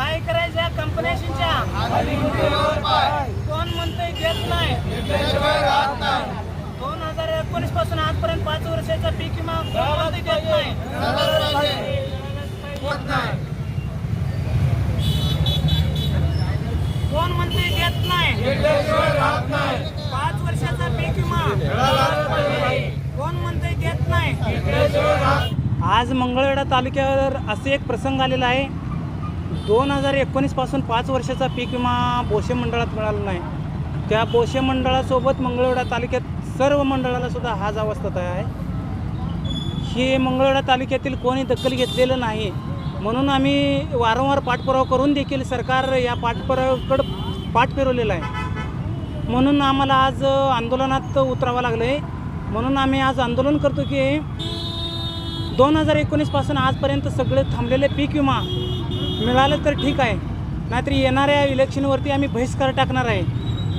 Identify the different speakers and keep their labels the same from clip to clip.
Speaker 1: काय करायचं या कंपन्यांच्या कोण म्हणतंय घेत नाही? दोन हजार एकोणीसपासून आजपर्यंत पाच वर्षाचा पीक विमा कोण म्हणतंय देत नाही. कोण म्हणतंय घेत नाही? पाच वर्षाचा पीक विमा कोण म्हणतंय देत नाही? आज मंगळवेढा तालुक्यावर असे एक प्रसंग आलेला आहे. दोन हजार एकोणीसपासून पाच वर्षाचा पीक विमा बोशे मंडळात मिळाला नाही. त्या बोशे मंडळासोबत मंगळवेढा तालुक्यात सर्व मंडळालासुद्धा हाच अवस्था आहे. हे मंगळवेढा तालुक्यातील कोणी दखल घेतलेलं नाही. म्हणून आम्ही वारंवार पाठपुरावा करून देखील सरकार या पाठपुराव्याकडं पाठ फिरवलेला आहे. म्हणून आम्हाला आज आंदोलनात उतरावं लागलं आहे म्हणून आम्ही आज आंदोलन करतो की दोन हजार एकोणीसपासून आजपर्यंत सगळे थांबलेले पीक विमा मिळालं तर ठीक आहे. नाहीतर येणाऱ्या इलेक्शनवरती आम्ही बहिष्कार टाकणार आहे.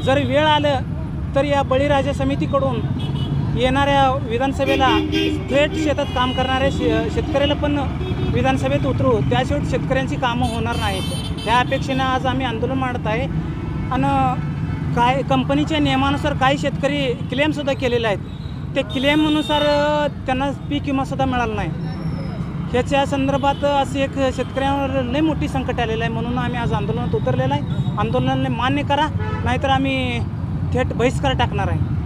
Speaker 1: जर वेळ आलं तर या बळीराजा समितीकडून येणाऱ्या विधानसभेला थेट शेतात काम करणाऱ्या शे शेतकऱ्याला पण विधानसभेत उतरू. त्याशिवाय शेतकऱ्यांची कामं होणार नाहीत. ह्या अपेक्षेनं आज आम्ही आंदोलन मांडत आहे. आणि काय कंपनीच्या नियमानुसार काही शेतकरी क्लेमसुद्धा केलेले आहेत. ते क्लेमनुसार त्यांना पीक विमासुद्धा मिळाला नाही. ह्याच्या संदर्भात असे एक शेतकऱ्यांवर लई मोठी संकट आलेलं आहे. म्हणून आम्ही आज आंदोलनात उतरलेलं आहे. आंदोलनाला मान्य करा नाहीतर आम्ही थेट बहिष्कार टाकणार आहे.